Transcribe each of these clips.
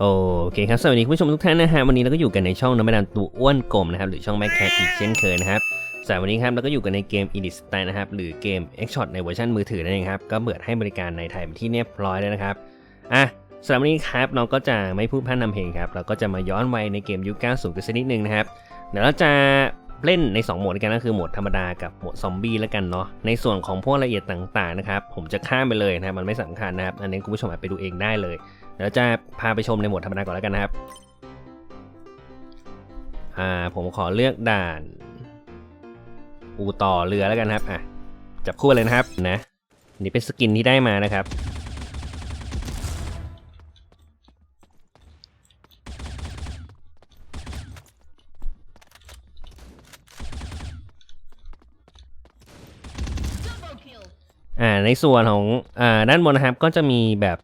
โอเคครับ สวัสดีคุณผู้ชมทุกท่านนะฮะวันนี้เราก็อยู่กันในช่องน้ำมันตัวอ้วนกลมนะครับหรือช่องแม็กแคทอีกเช่นเคยนะครับสำหรับวันนี้ครับเราก็อยู่กันในเกม e d i s t y นะครับหรือเกม X Shot ในเวอร์ชันมือถือนั่นเองครับก็เปิดให้บริการในไทยเป็นที่เรียบร้อยแล้วนะครับอะสำหรับวันนี้ครับเราก็จะไม่พูดพร่ำนำเพลงครับเราก็จะมาย้อนวัยในเกมยุค90กันสักนิดนึงนะครับเดี๋ยวเราจะเล่นใน 2 โหมดด้วยกันก็คือโหมดธรรมดากับโหมดซอมบี้แล้วกันเนาะในส่วนของพวกรายละเอียดต่างๆนะครับผมจะข้ามไปเลยนะครับมันไม่สำคัญนะครับอันนี้คุณผู้ชมไปดูเองได้เลย เดี๋ยวจะพาไปชมในหมวดธรรมดาก่อนแล้วกันนะครับ อ่าผมขอเลือกด่าน อูต่อเรือแล้วกันครับอะจับคู่เลยนะครับนะนี่เป็นสกินที่ได้มานะครับ อ่าในส่วนของอ่าด้านบนนะครับก็จะมีแบบ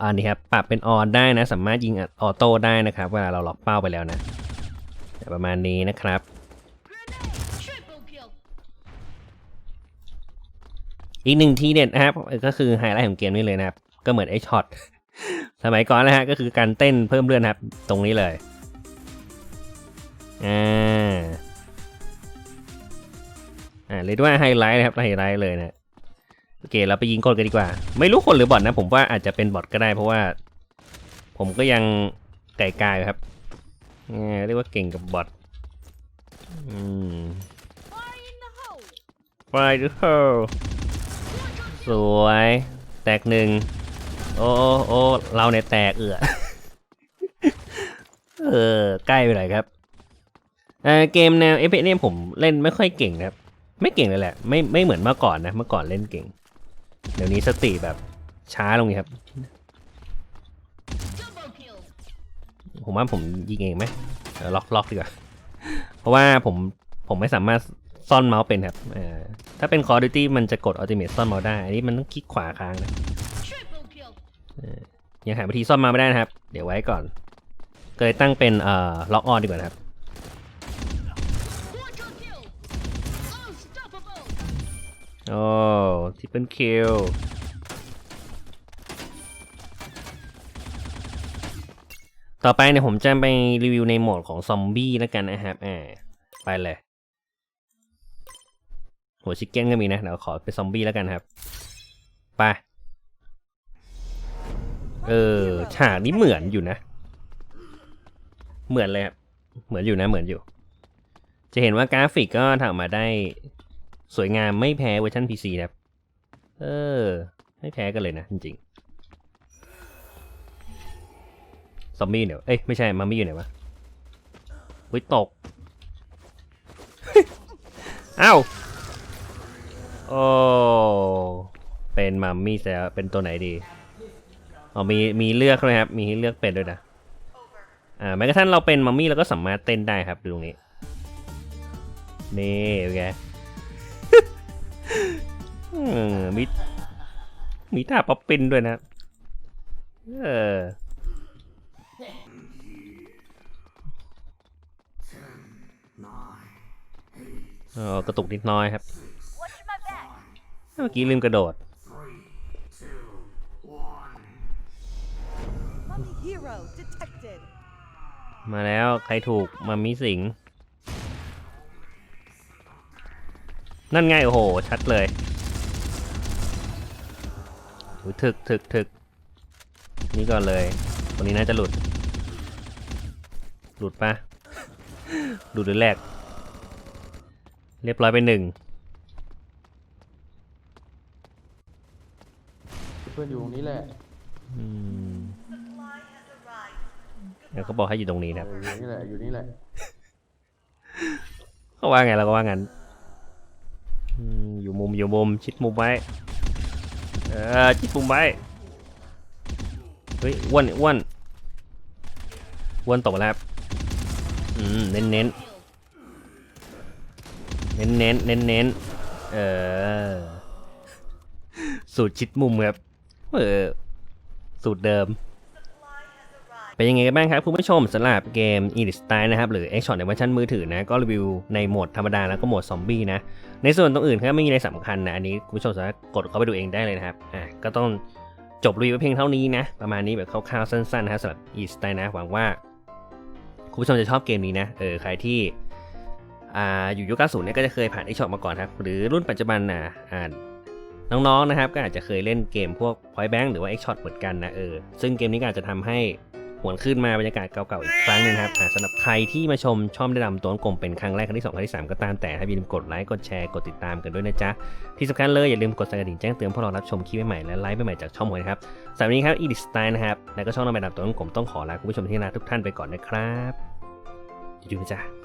อ่านี่ครับปรับเป็นออนได้นะ สามารถยิงออโต้ได้นะครับเวลาเราล็อกเป้าไปแล้วนะประมาณนี้นะครับอีกหนึ่งทีเด็ดนะครับก็คือไฮไลท์ของเกมนี้เลยนะครับ ก็เหมือนไอช็อตสมัยก่อนนะฮะก็คือการเต้นเพิ่มเลื่อนครับ ตรงนี้เลยอ่าอ่าเรียกว่าไฮไลท์นะครับไฮไลท์เลยนะ โอเคเราไปยิงคนกันดีกว่า ไม่รู้คนหรือบอทนะ ผมว่าอาจจะเป็นบอทก็ได้เพราะว่า ผมก็ยังไก่กายครับอ่เรียกว่าเก่งกับบอทอืม Fire the hole. ไปดูเถอะสวย แตกหนึ่งโอ้โอ้โอ้เราเนี่ยแตกเอือเออ ใกล้ไปหน่อยครับเออเกมแนว f p s เนี่ยผมเล่นไม่ค่อยเก่งครับ ไม่เก่งเลยแหละ ไม่ไม่เหมือนเมื่อก่อนนะ เมื่อก่อนเล่นเก่ง เดี๋ยวนี้สติแบบช้าลงครับ ผมว่าผมยิงเองไหมล็อกล็อกดีกว่า เพราะว่าผมผมไม่สามารถซ่อนเมาส์เป็นครับถ้าเป็น Call of Duty มันจะกด Ultimate ซ่อนเมาส์ได้ อันนี้มันต้องคลิกขวาค้างนะยังหาวิธีซ่อนมาไม่ได้นะครับ เดี๋ยวไว้ก่อน ก็เลยตั้งเป็นเอ่อล็อกออนดีกว่านะครับ โอ้ทิปเปิลคิลต่อไปเนี่ยผมจะไปรีวิวในโหมดของซอมบี้แล้วกันนะครับอ่าไปเลยหัวชิคเก้นก็มีนะเดี๋ยวขอเป็นซอมบี้แล้วกันครับ ไป เออฉากนี้เหมือนอยู่นะ เหมือนเลยครับ เหมือนอยู่นะ เหมือนอยู่ จะเห็นว่ากราฟิกก็ทำมาได้ สวยงามไม่แพ้เวอร์ชัน PC นะครับ เออ ไม่แพ้กันเลยนะ จริงๆซอมบี้เนี่ยเอ้ย ไม่ใช่มัมมี่อยู่ไหนวะวิตกอ้าวโอ้เป็นมัมมี่แต่เป็นตัวไหนดีอ๋อมีมีเลือกด้วยครับ มีให้เลือกเป็นด้วยนะอ่าแม้กระทั่งเราเป็นมัมมี่เราก็สามารถเต้นได้ครับดูตรงนี้ นี่เป็นไงอืมมีมีท่าป๊อปปินด้วยนะ เออเออกระตุกนิดน้อยครับ Watch my back. เมื่อกี้ลืมกระโดด Mummy hero detected. มาแล้วใครถูกมามิสิง นั่นไงโอ้โห ชัดเลยโอ้ยถึกถึกถึกนี่ก่อนเลย ตัวนี้น่าจะหลุด หลุดปะหลุดหรือแรกเรียบร้อยไปหนึ่งเพื่อนอยู่ตรงนี้แหละอืมเดี๋ยวเขาบอกให้อยู่ตรงนี้นะครับเอออยู่นี่แหละอยู่นี่แหละเขาว่าไงเราก็ว่างั้นอื มุมอยู่มุมชิดมุมไว้เออชิดมุมไว้เฮ้ยอ้วนอ้วนอ้วนตกแล้วอืมเน้นเน้นเน้นเน้นเน้นเน้นเออสูตรชิดมุมครับเออสูตรเดิม เป็นยังไงกันบ้างครับคุณผู้ชมสำหรับเกม e l i t Style นะครับหรือ X Shot ในเวอร์ชันมือถือนะก็รีวิวในโหมดธรรมดาแล้วก็โหมดซอมบี้นะในส่วนตรงอื่นครับไม่มีอะไรสำคัญนะอันนี้คุณผู้ชมสามารถกดเข้าไปดูเองได้เลยนะครับอะก็ต้องจบรีวิวไว้เพียงเท่านี้นะประมาณนี้แบบคร่าวๆสั้นๆนะครับสำหรับอีสไตนะหวังว่าคุณผู้ชมจะชอบเกมนี้นะเออใครที่อ่าอยู่ยุค90เนี่ยก็จะเคยผ่าน x s h o t มาก่อนครับ หรือรุ่นปัจจุบันน่ะอ่าน้องๆนะครับก็อาจจะเคยเล่นเกมพวก Point Bank หรือว่า x s h o t เหมือนกันนะเออซึ่งเกมนี้ก็อาจจะทำให้ หวนขึ้นมาบรรยากาศเก่าๆอีกครั้งหนึงครับสำหรับใครที่มาชมชอบได้ดำตัวกลมเป็นครั้งแรกครั้งที่2ครั้งที่ 3 ก็ตามแต่ถ้าอย่าลืมกดไลค์กดแชร์กดติดตามกันด้วยนะจ๊ะ ที่สำคัญเลยอย่าลืมกดสั่นกระดิ่งแจ้งเตือนเพื่อรารับชมคลิปใหม่ๆและไลฟ์ใหม่ๆจากช่องผมนะครับสำหรับนี้ครับอีดิสไตน์นะครับแล้วก็ช่องนำไปดำตัวกลมต้องขอลาคุณผู้ชมที่น่ารักทุกท่านไปก่อนนะครับอยู่ๆนะจ๊ะ